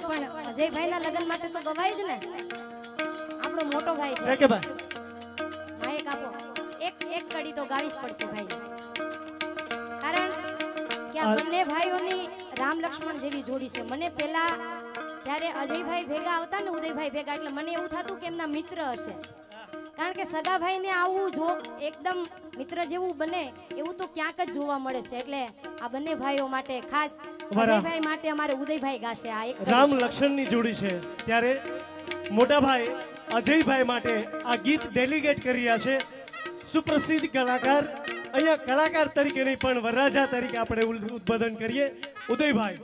ગવાય પણ અજયભાઈ ના લગ્ન માટે તો ગવાય જ ને. આપણો મોટો ભાઈ છે. કે ભાઈ માઈક આપો. એક એક કડી તો ગાવી જ પડશે ભાઈ. કારણ કે આ બંને ભાઈઓની રામ લક્ષ્મણ જેવી જોડી છે. મને પેલા જ્યારે અજયભાઈ ભેગા આવતા ને ઉદયભાઈ ભેગા એટલે મને એવું થતું કે એમના મિત્ર હશે. કારણ કે સગા ભાઈને આવું જો એકદમ મિત્ર જેવું બને એવું તો ક્યાંક જ જોવા મળે છે. એટલે આ બંને ભાઈઓ માટે ખાસ અજયભાઈ માટે અમારે ઉદયભાઈ ગાશે આ એક. રામ લક્ષ્મણની જોડી છે. ત્યારે મોટા ભાઈ અજયભાઈ માટે આ ગીત ડેલિગેટ કરી રહ્યા છે. સુપ્રસિદ્ધ કલાકાર અહીંયા કલાકાર તરીકે નહીં પણ વરરાજા તરીકે આપણે ઉદબોધન કરીએ. ઉદયભાઈ.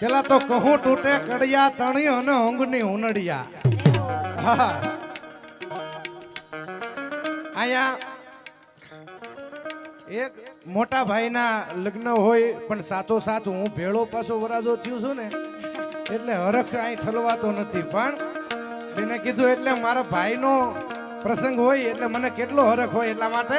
પેલા તો કહું તૂટે, કડિયા તણી અને ઊંઘની ઉનડિયા અહીંયા એક મોટા ભાઈના લગ્ન હોય, પણ સાથો સાથ હું ભેળો પાછો વરાજો થયું છું ને, એટલે હરખ અહીં ઠલવાતો નથી. પણ એને કીધું એટલે મારા ભાઈનો પ્રસંગ હોય, એટલે મને કેટલો હરખ હોય એટલા માટે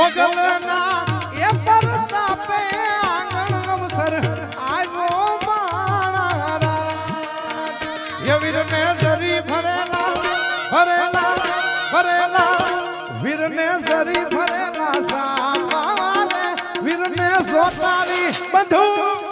મોગલના એ પરતાપે આંગણો સર આવ્યો મારા એ વીરને જરી ભરેલા ભરેલા ભરેલા. બંધુ.